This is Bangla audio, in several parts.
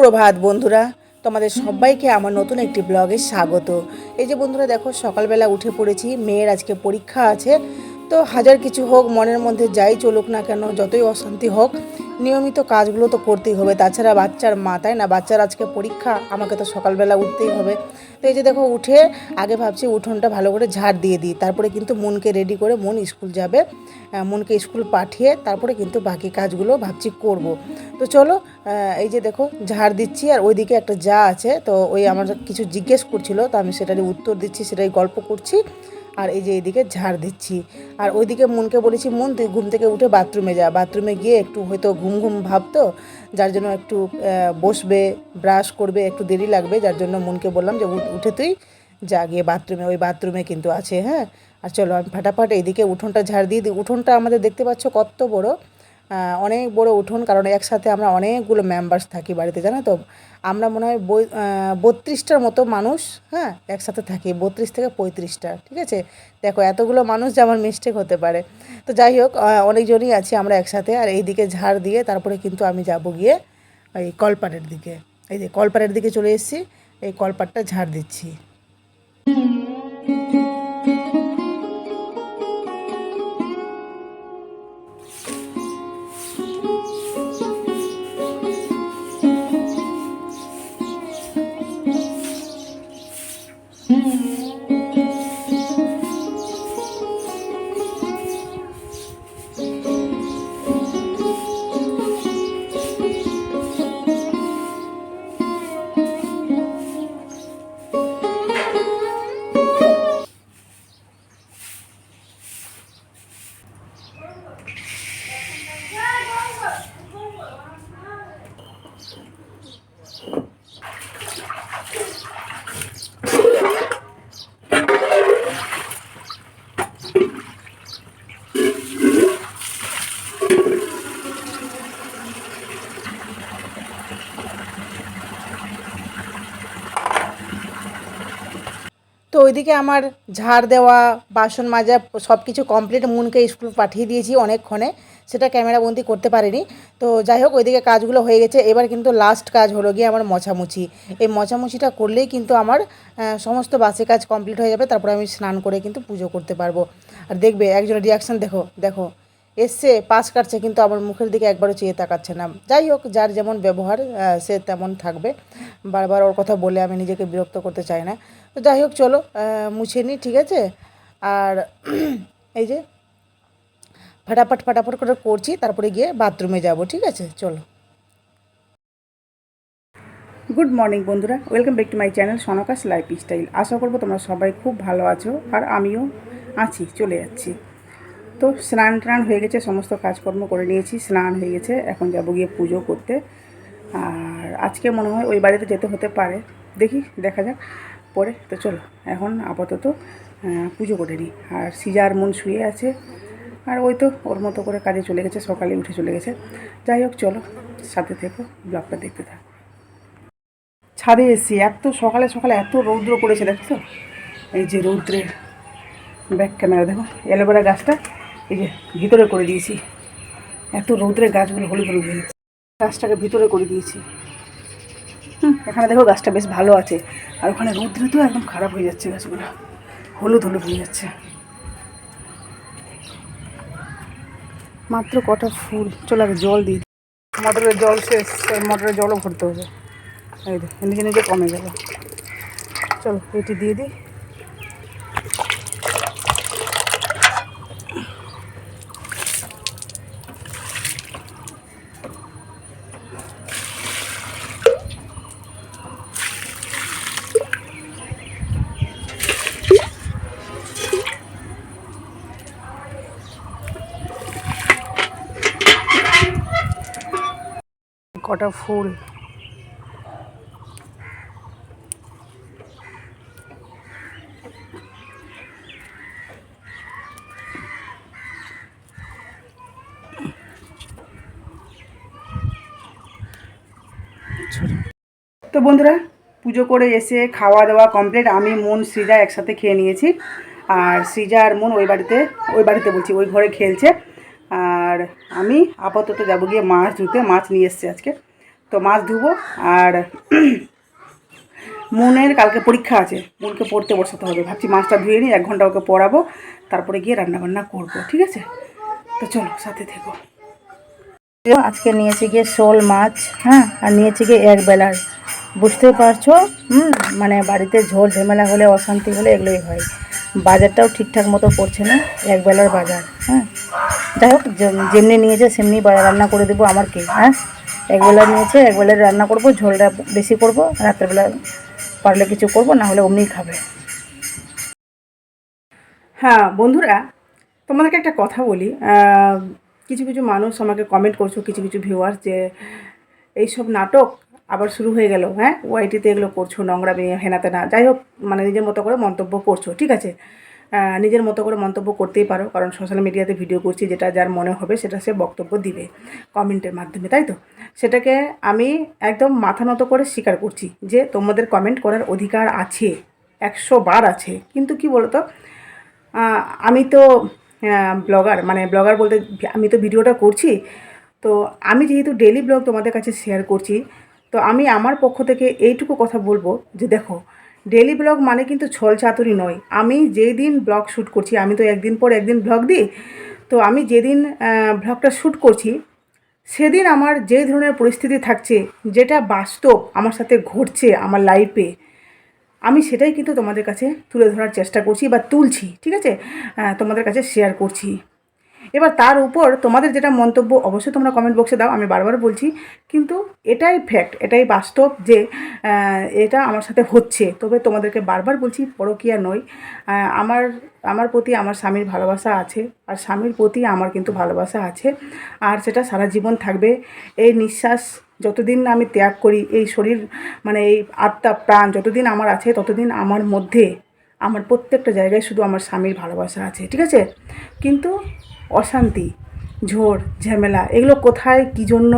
সুপ্রভাত বন্ধুরা, তোমাদের সবাইকে আমার নতুন একটি ব্লগে স্বাগত। এই যে বন্ধুরা, দেখো, সকালবেলা উঠে পড়েছি, মেয়ের আজকে পরীক্ষা আছে। তো হাজার কিছু হোক, মনের মধ্যে যাই চলুক না কেন, যতই অশান্তি হোক নিয়মিত কাজগুলো তো করতেই হবে। তাছাড়া বাচ্চার মা, তাই না? বাচ্চার আজকে পরীক্ষা, আমাকে তো সকালবেলা উঠতেই হবে। তো এই যে দেখো, উঠে আগে ভাবছি উঠোনটা ভালো করে ঝাড় দিয়ে দিই। তারপরে কিন্তু মনকে রেডি করে মন স্কুল যাবে মনকে স্কুল পাঠিয়ে তারপরে কিন্তু বাকি কাজগুলো ভাবছি করব। তো চলো এই যে দেখো, ঝাড় দিচ্ছি আর ওইদিকে একটা যা আছে। তো ওই আমার কিছু জিজ্ঞেস করছিল, তো আমি সেটারই উত্তর দিচ্ছি সেটাই গল্প করছি। আর এই যে এইদিকে ঝাড় দিচ্ছি। আর ওইদিকে মনকে বলেছি, মন, তুই ঘুম থেকে উঠে বাথরুমে যা। বাথরুমে গিয়ে একটু হয়তো ঘুম ঘুম ভাবতো যার জন্য একটু বসবে, ব্রাশ করবে, একটু দেরি লাগবে, যার জন্য মনকে বললাম যে, উঠ- তুই যা। গিয়ে বাথরুমে, ওই বাথরুমে কিন্তু আছে হ্যাঁ? আর চলো, আমি ফাটাফাট এইদিকে উঠোনটা ঝাড় দিয়ে দিই। উঠোনটা আমাদের দেখতে পাচ্ছ কত বড়। অনেক বড় উঠোন, কারণ একসাথে আমরা অনেকগুলো মেম্বার্স থাকি বাড়িতে, জানো তো? আমরা মনে হয় বই বত্রিশটার মতো মানুষ হ্যাঁ একসাথে থাকি, বত্রিশ থেকে পঁয়ত্রিশটা, ঠিক আছে? দেখো, এতগুলো মানুষ যে আমার মিস্টেক হতে পারে। তো যাই হোক অনেকজনই আছি আমরা একসাথে, আর এই দিকে ঝাড় দিয়ে তারপরে কিন্তু আমি যাব গিয়ে এই কলপাটের দিকে। এই যে কলপাটের দিকে চলে এসেছি, এই কলপাটটা ঝাড় দিচ্ছি। তো ওইদিকে আমার ঝাড় দেওয়া, বাসন মাজা সব কিছু কমপ্লিট মুনকে স্কুল পাঠিয়ে দিয়েছি অনেকক্ষণে। সেটা ক্যামেরা বন্দি করতে পারিনি। তো যাই হোক, ওইদিকে কাজগুলো হয়ে গেছে। এবার কিন্তু লাস্ট কাজ হলো গিয়ে আমার মোছামুছি এই মোছামুছিটা করলেই কিন্তু আমার সমস্ত বাসে কাজ কমপ্লিট হয়ে যাবে। তারপরে আমি স্নান করে কিন্তু পুজো করতে পারব। আর দেখবে, একজনের রিয়াকশান দেখো দেখো। এসছে পাশ কাটছে, কিন্তু আমার মুখের দিকে একবারও চেয়ে তাকাচ্ছে না। যাই হোক, যার যেমন ব্যবহার সে তেমন থাকবে। বারবার ওর কথা বলে আমি নিজেকে বিরক্ত করতে চাই না। তো যাই হোক, চলো মুছে নিই ঠিক আছে? আর এই যে, ফাটাফাট ফাটাফাট করে করছি, তারপরে গিয়ে বাথরুমে যাব, ঠিক আছে? চলো। গুড মর্নিং বন্ধুরা। Welcome back to my channel সনকাশ lifestyle আশা করব তোমরা সবাই খুব ভালো আছো, আর আমিও আছি, চলে যাচ্ছি। তো স্নান টান হয়ে গেছে, সমস্ত কাজকর্ম করে নিয়েছি, স্নান হয়ে গেছে, এখন যাব গিয়ে পুজো করতে। আর আজকে মনে হয় ওই বাড়িতে যেতে হতে পারে। দেখি, দেখা যাক। পরে, তো চলো, এখন আপাতত পুজো করে নিই। আর সিজার মন শুয়ে আছে। আর ওই তো, ওর মতো করে কাজে চলে গেছে, সকালে উঠে চলে গেছে। যাই হোক, চলো, সাথে থেকো, ব্লগটা দেখতে থাকো। ছাদে এসছি, এত সকালে সকালে এত রৌদ্র পড়েছে, দেখছ? এই যে রৌদ্রের ব্যাক ক্যামেরা দেখো অ্যালোভেরা গাছটা। এই যে ভিতরে করে দিয়েছি। এত রৌদ্রে গাছগুলো হলুদ হলুদ হয়ে গেছে গাছটাকে ভিতরে করে দিয়েছি। হুম, এখানে দেখো গাছটা বেশ ভালো আছে। আর ওখানে রৌদ্রে তো একদম খারাপ হয়ে যাচ্ছে গাছগুলো। হলুদ হলুদ হয়ে যাচ্ছে। মাত্র কটা ফুল। চলো আগে জল দিই। মোটরের জল শেষ। মোটরের জলও ভরতে হবে। এই নিজে নিজে কমে গেল। চলো, এটি দিয়ে দিই। কটা ফুল? তো বন্ধুরা, পুজো করে এসে খাওয়া দাওয়া কমপ্লিট আমি, মন সৃজা একসাথে খেয়ে নিয়েছি। আর সৃজা আর মন ওই বাড়িতে ওই বাড়িতে বলছি, ওই ঘরে খেলছে। আর আমি আপাতত যাব গিয়ে মাছ ধুতে, মাছ নিয়ে এসছে আজকে। তো মাছ ধুবো আর মনের কালকে পরীক্ষা আছে। মনকে পড়তে বসাতে হবে। ভাবছি মাছটা ধুয়ে নিই, এক ঘণ্টা ওকে পড়াবো, তারপরে গিয়ে রান্নাবান্না করব, ঠিক আছে? তো চলো, সাথে থেকো। আজকে নিয়েছি গিয়ে শোল মাছ হ্যাঁ আর নিয়েছি গিয়ে এক বেলার। বুঝতে পারছ? হুম মানে বাড়িতে ঝোল ঝামেলা হলে, অশান্তি হলে এগুলোই হয়। বাজারটাও ঠিকঠাক মতো পড়ছে না, এক বেলার বাজার হ্যাঁ। যাই হোক যেমনি নিয়েছে, সেমনি রান্না করে দেবো আমার কি হ্যাঁ? একবেলা নিয়েছে, একবেলা রান্না করব, ঝোলটা বেশি করব, রাত্রেবেলা পারলে কিছু করব, না হলে অমনিই খাবে। হ্যাঁ বন্ধুরা, তোমাদেরকে একটা কথা বলি। কিছু কিছু মানুষ আমাকে কমেন্ট করছ, কিছু কিছু ভিউয়ার্স যে, এইসব নাটক আবার শুরু হয়ে গেল হ্যাঁ? ওয়াইটিতে এগুলো করছ নোংরা মেয়ে হেনাতে না যাই হোক মানে নিজের মতো করে মন্তব্য করছ, ঠিক আছে? নিজের মতো করে মন্তব্য করতেই পারো, কারণ সোশ্যাল মিডিয়াতে ভিডিও করছি, যেটা যার মনে হবে সেটা সে বক্তব্য দিবে কমেন্টের মাধ্যমে, তাই তো? সেটাকে আমি একদম মাথা নত করে স্বীকার করছি যে তোমাদের কমেন্ট করার অধিকার আছে, একশো বার আছে। কিন্তু কি বলতো আমি তো ব্লগার মানে ব্লগার বলতে আমি তো ভিডিওটা করছি, তো আমি যেহেতু ডেলি ব্লগ তোমাদের কাছে শেয়ার করছি, তো আমি আমার পক্ষ থেকে এইটুকু কথা বলব যে দেখো ডেলি ব্লগ মানে কিন্তু ছল চাতুরি নয়। আমি যেই দিন ব্লগ শ্যুট করছি, আমি তো একদিন পর একদিন ব্লগ দিই, তো আমি যেদিন ব্লগটা শ্যুট করছি, সেদিন আমার যে ধরনের পরিস্থিতি থাকছে, যেটা বাস্তব আমার সাথে ঘটছে আমার লাইফে আমি সেটাই কিন্তু তোমাদের কাছে তুলে ধরার চেষ্টা করছি বা তুলছি, ঠিক আছে? তোমাদের কাছে শেয়ার করছি। এবার তার উপর তোমাদের যেটা মন্তব্য অবশ্যই তোমরা কমেন্ট বক্সে দাও, আমি বারবার বলছি, কিন্তু এটাই ফ্যাক্ট এটাই বাস্তব যে এটা আমার সাথে হচ্ছে। তবে তোমাদেরকে বারবার বলছি, পরকিয়া নয়। আমার আমার প্রতি আমার স্বামীর ভালোবাসা আছে, আর স্বামীর প্রতি আমার কিন্তু ভালোবাসা আছে, আর সেটা সারা জীবন থাকবে। এই নিঃশ্বাস যতদিন আমি ত্যাগ করি, এই শরীর মানে এই আত্মা, প্রাণ যতদিন আমার আছে, ততদিন আমার মধ্যে, আমার প্রত্যেকটা জায়গায় শুধু আমার স্বামীর ভালোবাসা আছে, ঠিক আছে? কিন্তু অশান্তি ঝড় ঝামেলা, এগুলো কোথায়, কী জন্য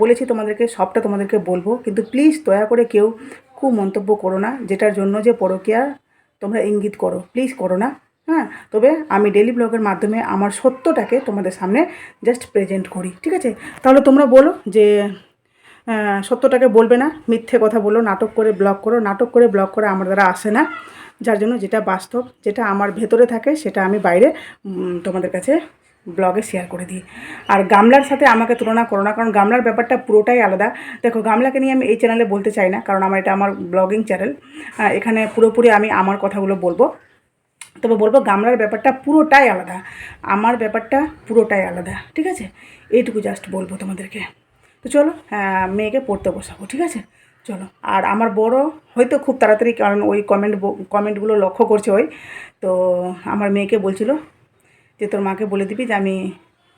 বলেছি তোমাদেরকে, সবটা তোমাদেরকে বলব। কিন্তু প্লিজ দয়া করে কেউ খুব মন্তব্য করো না, যেটার জন্য যে পরকিয়া তোমরা ইঙ্গিত করো। প্লিজ করো না হ্যাঁ? তবে আমি ডেলি ব্লগের মাধ্যমে আমার সত্যটাকে তোমাদের সামনে জাস্ট প্রেজেন্ট করি, ঠিক আছে? তাহলে তোমরা বলো যে সত্যটাকে বলবে না, মিথ্যে কথা বলো, নাটক করে ব্লগ করো, নাটক করে ব্লগ করে আমার দ্বারা আসে না। যার জন্য যেটা বাস্তব, যেটা আমার ভেতরে থাকে, সেটা আমি বাইরে তোমাদের কাছে ব্লগে শেয়ার করে দিই। আর গামলার সাথে আমাকে তুলনা করো না, কারণ গামলার ব্যাপারটা পুরোটাই আলাদা। দেখো, গামলাকে নিয়ে আমি এই চ্যানেলে বলতে চাই না, কারণ আমার এটা আমার ব্লগিং চ্যানেল এখানে পুরোপুরি আমি আমার কথাগুলো বলব। তবে বলব, গামলার ব্যাপারটা পুরোটাই আলাদা। আমার ব্যাপারটা পুরোটাই আলাদা, ঠিক আছে? এইটুকু জাস্ট বলব তোমাদেরকে। তো চলো মেয়েকে পড়তে বসাবো, ঠিক আছে? চলো। আর আমার বড় হয়তো খুব তাড়াতাড়ি, কারণ ওই কমেন্ট কমেন্টগুলো লক্ষ্য করছে ওই। তো আমার মেয়েকে বলছিল যে, তোর মাকে বলে দিবি যে, আমি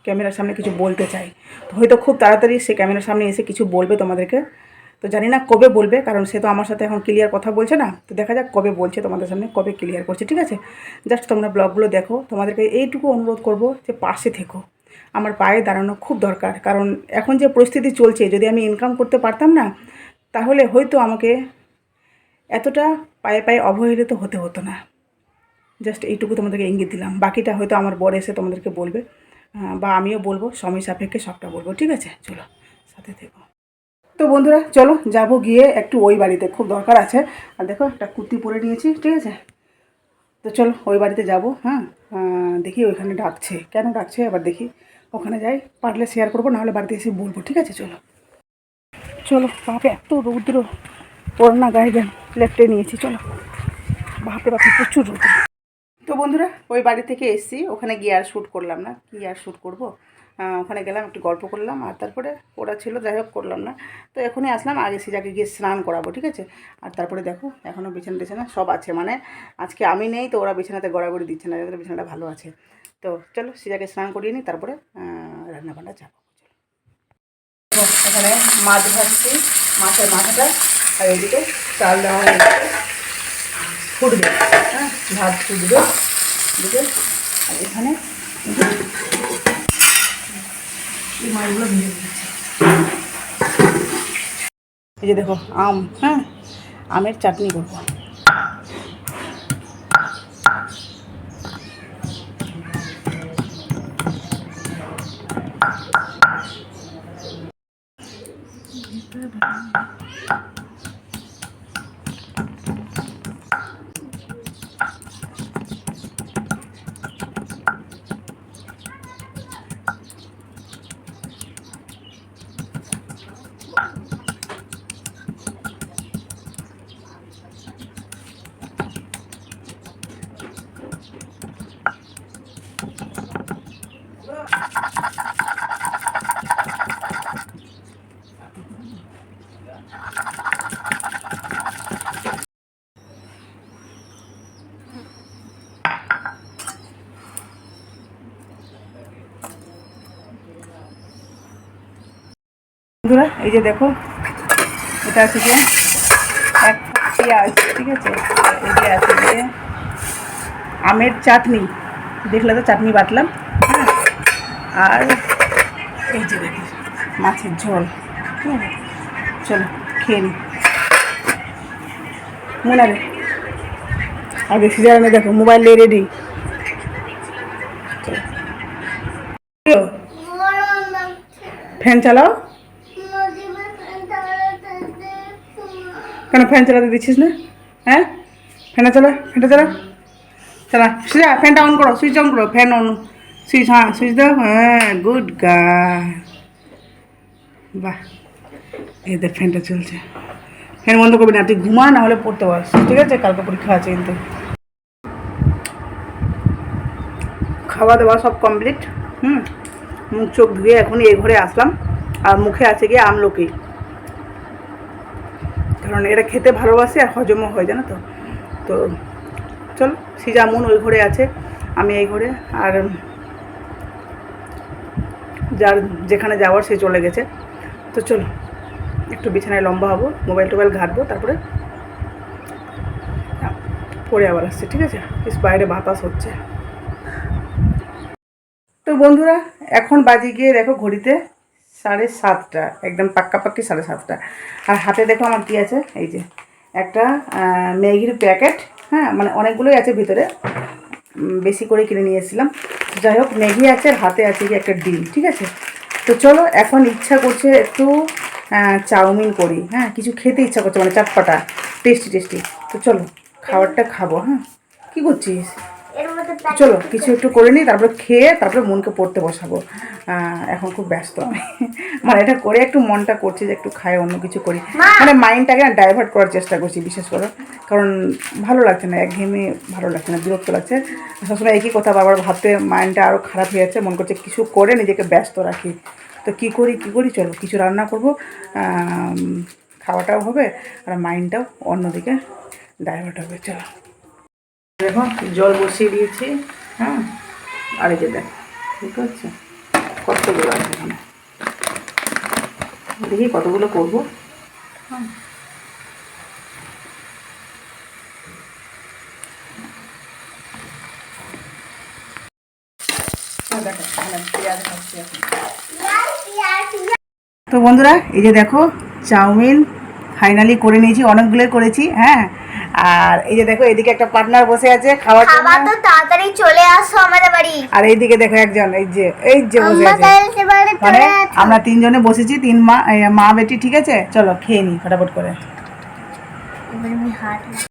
ক্যামেরার সামনে কিছু বলতে চাই। তো হয়তো খুব তাড়াতাড়ি সে ক্যামেরার সামনে এসে কিছু বলবে তোমাদেরকে। তো জানি না কবে বলবে, কারণ সে তো আমার সাথে এখন ক্লিয়ার কথা বলছে না। তো দেখা যাক কবে বলছে তোমাদের সামনে, কবে ক্লিয়ার করছে, ঠিক আছে? জাস্ট তোমরা ব্লগগুলো দেখো। তোমাদেরকে এইটুকু অনুরোধ করব যে, পাশে থেকো। আমার পায়ে দাঁড়ানো খুব দরকার, কারণ এখন যে পরিস্থিতি চলছে, যদি আমি ইনকাম করতে পারতাম না তাহলে হয়তো আমাকে এতটা পায়ে পায়ে অবহেলিত হতে হতো না। জাস্ট এইটুকু তোমাদেরকে ইঙ্গিত দিলাম। বাকিটা হয়তো আমার বর এসে তোমাদেরকে বলবে। বা আমিও বলব, সময় সাপেক্ষে সবটা বলব, ঠিক আছে? চলো, সাথে থেকো। তো বন্ধুরা, চলো, যাব গিয়ে একটু ওই বাড়িতে, খুব দরকার আছে। আর দেখো, একটা কুর্তি পরে নিয়েছি, ঠিক আছে? তো চলো, ওই বাড়িতে যাব হ্যাঁ? দেখি ওইখানে ডাকছে। কেন ডাকছে? এবার দেখি। ওখানে যাই, পারলে শেয়ার করব, নাহলে বাড়িতে এসে বলব, ঠিক আছে? চলো। চলো বাপে এত রৌদ্র পড়না গায়ে লেফটে নিয়েছি, চলো। বাপরে বাপরে প্রচুর রৌদ্র। তো বন্ধুরা, ওই বাড়ি থেকে এসেছি, ওখানে গিয়ে আর শ্যুট করলাম না। কি আর শ্যুট করব? ওখানে গেলাম, একটু গল্প করলাম, আর তারপরে ওরা ছিল, যাই হোক করলাম না। তো এখনই আসলাম, আগে সিজাকে গিয়ে স্নান করাবো, ঠিক আছে? আর তারপরে দেখো, এখনও বিছানা টিছানা সব আছে। মানে আজকে আমি নেই, তো ওরা বিছানাতে গড়াগড়ি দিচ্ছে না, যাদের বিছানাটা ভালো আছে। তো চলো, সিজাকে স্নান করিয়ে নিই, তারপরে রান্নাবান্না যাব। চলো এখানে মাছ ভাজছি, মাছের মাথাটা আর এদিকে চাল দেওয়া ফুটবে হ্যাঁ ভাত ফুটবে। ফুটবে আর এখানে এই মাছগুলো এই যে দেখো, আম হ্যাঁ আমের চাটনি করব। বন্ধুরা এই যে দেখো এটা আছে যে এক পেঁয়াজ ঠিক আছে? এই যে আছে যে আমের চাটনি দেখলে তো চাটনি বাটলাম হ্যাঁ? আর এই যে দেখি মাছের ঝোল ঠিক আছে? চলো খেয়ে নিই। মনে রে আগে সিজারে দেখো মোবাইল নিয়ে রেডি ফ্যান চালাও। কেন ফ্যান চালাতে দিচ্ছিস না? হ্যাঁ? ফ্যানটা চালা ফ্যানটা চালা। চালা। সুজা, ফ্যানটা অন করো, সুইচ অন করো, ফ্যান অন সুইচ হ্যাঁ সুইচ দাও হ্যাঁ গুড গাই বাহ, এই দেখ, ফ্যানটা চলছে। ফ্যান বন্ধ করবি না, তুই ঘুমা, না হলে পড়তে পারস, ঠিক আছে? কালকে পরীক্ষা আছে কিন্তু। খাওয়া দাওয়া সব কমপ্লিট হুম? মুখ চোখ ধুয়ে এখন এই ঘরে আসলাম। আর মুখে আছে গিয়ে আমলকি। কারণ এটা খেতে ভালোবাসে আর হজমও হয়, জানো তো? তো চলো সিজামুন ওই ঘরে আছে, আমি এই ঘরে, আর যার যেখানে যাওয়ার সে চলে গেছে। তো চলো, একটু বিছানায় লম্বা হব, মোবাইল টোবাইল ঘাটবো, তারপরে পরে আবার আসছে, ঠিক আছে? বেশ বাইরে বাতাস হচ্ছে। তো বন্ধুরা, এখন বাজে গিয়ে দেখো ঘড়িতে। সাড়ে সাতটা, একদম পাক্কাপাক্কি সাড়ে সাতটা। আর হাতে দেখো আমার কী আছে? এই যে, একটা ম্যাগির প্যাকেট হ্যাঁ মানে অনেকগুলোই আছে ভিতরে। বেশি করে কিনে নিয়ে এসেছিলাম। যাই হোক, ম্যাগি আছে আর হাতে আছে কি একটা ডিম, ঠিক আছে? তো চলো, এখন ইচ্ছা করছে একটু চাউমিন করি হ্যাঁ কিছু খেতে ইচ্ছা করছে মানে চটপটা, টেস্টি টেস্টি। তো চলো, খাবারটা খাব হ্যাঁ। কী করছিস? চলো কিছু একটু করে নিই তারপরে খেয়ে তারপরে মনকে পড়তে বসাবো। এখন খুব ব্যস্ত আমি। মানে এটা করে একটু মনটা করছে যে একটু খাই অন্য কিছু করি। মানে মাইন্ডটাকে না ডাইভার্ট করার চেষ্টা করছি বিশেষ করে। কারণ ভালো লাগছে না একঘেয়েমি ভালো লাগছে না বিরক্ত লাগছে। সবসময় একই কথা বারবার ভাবতে মাইন্ডটা আরও খারাপ হয়ে যাচ্ছে মন করছে কিছু করে নিজেকে ব্যস্ত রাখি। তো কী করি কী করি? চলো কিছু রান্না করব। খাওয়াটাও হবে আর মাইন্ডটাও অন্যদিকে ডাইভার্ট হবে। চলো। দেখো, জল বসিয়ে দিয়েছি হ্যাঁ? আর যে দেখ বুঝতে পারছ কতগুলো আছে এখানে? দেখি কতগুলো করব। হ্যাঁ। তো বন্ধুরা, এই যে দেখো, চাউমিন ফাইনালি করে নিয়েছি, অনেকগুলোই করেছি হ্যাঁ? আর এই যে দেখো এদিকে একটা পার্টনার বসে আছে খাওয়ার জন্য। তো তাড়াতাড়ি চলে আসো আমাদের বাড়ি। আর এইদিকে দেখো একজন এই যে এই যে বসে আমরা আছে। মানে আমরা তিনজনে বসেছি তিন মা মা বেটি ঠিক আছে? চলো খেয়ে নি ফটাফট করে।